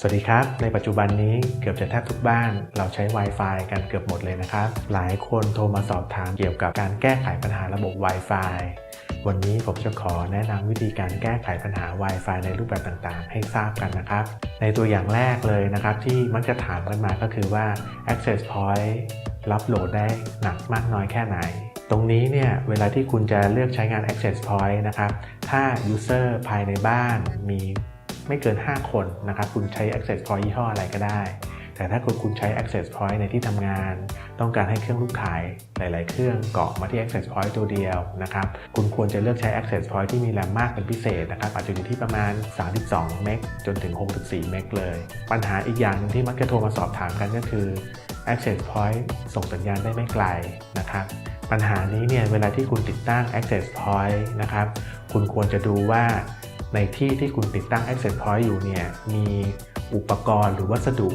สวัสดีครับ ในปัจจุบันนี้เกือบจะแทบทุกบ้าน เราใช้ Wi-Fi กันเกือบหมดเลยนะครับ หลายคนโทรมาสอบถามเกี่ยวกับการแก้ไขปัญหาระบบ Wi-Fi วันนี้ผมจะขอแนะนำวิธีการแก้ไขปัญหา Wi-Fi ในรูปแบบต่างๆ ให้ทราบกันนะครับ ในตัวอย่างแรกเลยนะครับที่มักจะถามกันมาก็คือว่า Access Point รับโหลดได้หนักมากน้อยแค่ไหน ตรงนี้เนี่ยเวลาที่คุณจะเลือกใช้งาน Access Point นะครับ ถ้า User ภายในบ้านมี ไม่เกิน 5 คนนะครับคุณใช้ Access Point ยี่ห้ออะไรก็ได้ แต่ถ้าคุณคุณใช้ Access Point ในที่ทำงาน ต้องการให้เครื่องลูกขายหลาย ๆ เครื่องเกาะมาที่ Access Point ตัวเดียวนะครับคุณควรจะเลือกใช้ Access Point ที่มีแรมมากเป็นพิเศษนะครับอาจจะอยู่ที่ประมาณ 32 เมกจนถึง 64 เมกเลย ปัญหาอีกอย่างนึงที่มักจะโทรมาสอบถามกันก็คือ Access Point ส่งสัญญาณได้ไม่ไกลนะครับปัญหานี้เนี่ยเวลาที่คุณติดตั้ง Access Point นะครับคุณควรจะดูว่า ในที่ที่คุณติดตั้ง Access Point อยู่เนี่ยมีอุปกรณ์หรือวัสดุ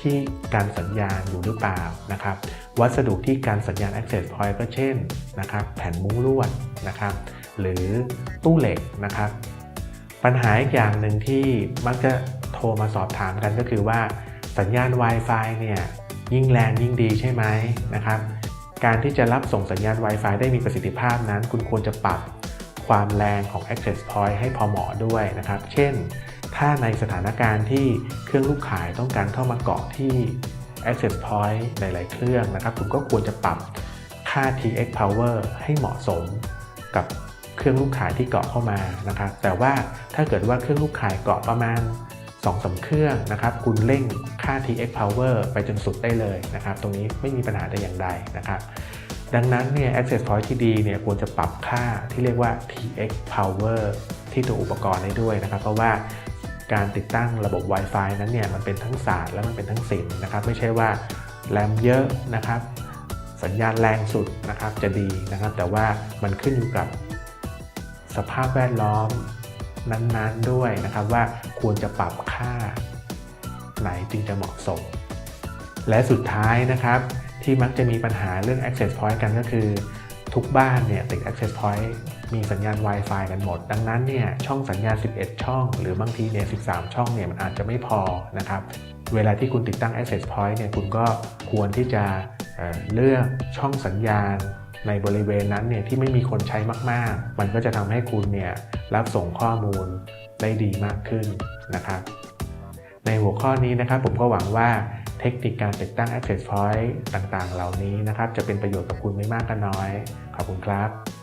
ที่การสัญญาณอยู่หรือเปล่านะครับ วัสดุที่การสัญญาณ Access Point ก็เช่นนะครับ แผ่นมุ้งลวดนะครับ หรือตู้เหล็กนะครับ ปัญหาอีกอย่างหนึ่งที่มักจะโทรมาสอบถามกันก็คือว่าสัญญาณ Wi-Fi เนี่ยยิ่งแรงยิ่งดีใช่ไหมนะครับ การที่จะรับส่งสัญญาณ Wi-Fi ได้มีประสิทธิภาพนั้น คุณควรจะปรับ ความแรงของ Access Point ให้พอเหมาะด้วยนะครับ เช่น ถ้าในสถานการณ์ที่เครื่องลูกขายต้องการเข้ามาเกาะที่ Access Point หลาย ๆ เครื่องนะครับ คุณก็ควรจะปรับค่า TX Power ให้เหมาะสมกับเครื่องลูกขายที่เกาะเข้ามานะครับ แต่ว่าถ้าเกิดว่าเครื่องลูกขายเกาะประมาณ2อสเครื่องนะครับ คุณเร่งค่า TX Power ไปจนสุดได้เลยนะครับ ตรงนี้ไม่มีปัญหาแต่อย่างใดนะครับ ดังนั้นเนี่ย Access Point ที่ดีเนี่ยควรจะปรับค่าที่เรียกว่า TX Power ที่ตัวอุปกรณ์ได้ด้วยนะครับ เพราะว่าการติดตั้งระบบ Wi-Fi นั้นเนี่ยมันเป็นทั้งศาสตร์และมันเป็นทั้งศิลป์นะครับ ไม่ใช่ว่าแรมเยอะนะครับ สัญญาณแรงสุดนะครับจะดีนะครับ แต่ว่ามันขึ้นอยู่กับสภาพแวดล้อมนั้นๆด้วยนะครับ ว่าควรจะปรับค่าไหนจึงจะเหมาะสม และสุดท้ายนะครับ ที่มักจะมีปัญหาเรื่อง access point กันก็คือ ทุกบ้านเนี่ยติด access point มีสัญญาณ Wi-Fi กันหมด ดังนั้นเนี่ยช่องสัญญาณ 11 ช่อง หรือบางทีเนี่ย 13 ช่องเนี่ยมันอาจจะไม่พอนะครับเวลาที่คุณติดตั้ง access point เนี่ยคุณก็ควรที่จะเเลือกช่องสัญญาณในบริเวณนั้นเนี่ยที่ไม่มีคนใช้มาก ๆ มันก็จะทำให้คุณเนี่ยรับส่งข้อมูลได้ดีมากขึ้นนะครับ ในหัวข้อนี้นะครับผมก็หวังว่า เทคนิคการติดตั้ง Access Point ต่างๆ เหล่านี้นะครับ จะเป็นประโยชน์กับคุณไม่มากก็น้อย ขอบคุณครับ